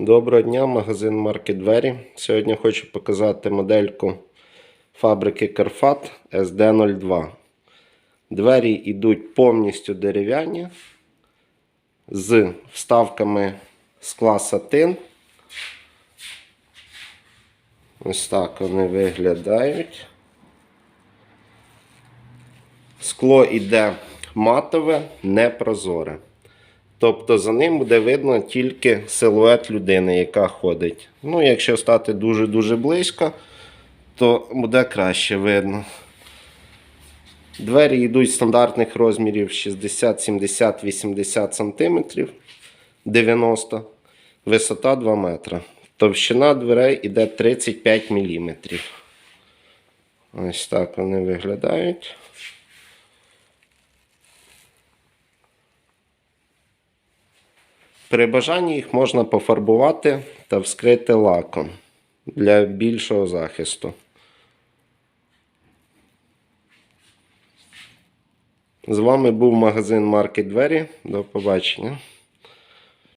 Доброго дня, магазин Марки Двері. Сьогодні хочу показати модельку фабрики Карфат SD02. Двері йдуть повністю дерев'яні з вставками скла сатин. Ось так вони виглядають. Скло йде матове, непрозоре. Тобто за ним буде видно тільки силует людини, яка ходить. Ну, якщо стати дуже-дуже близько, то буде краще видно. Двері йдуть стандартних розмірів 60, 70, 80 см, 90 висота 2 метра. Товщина дверей йде 35 мм. Ось так вони виглядають. При бажанні їх можна пофарбувати та вскрити лаком для більшого захисту. З вами був магазин Марки Двері. До побачення.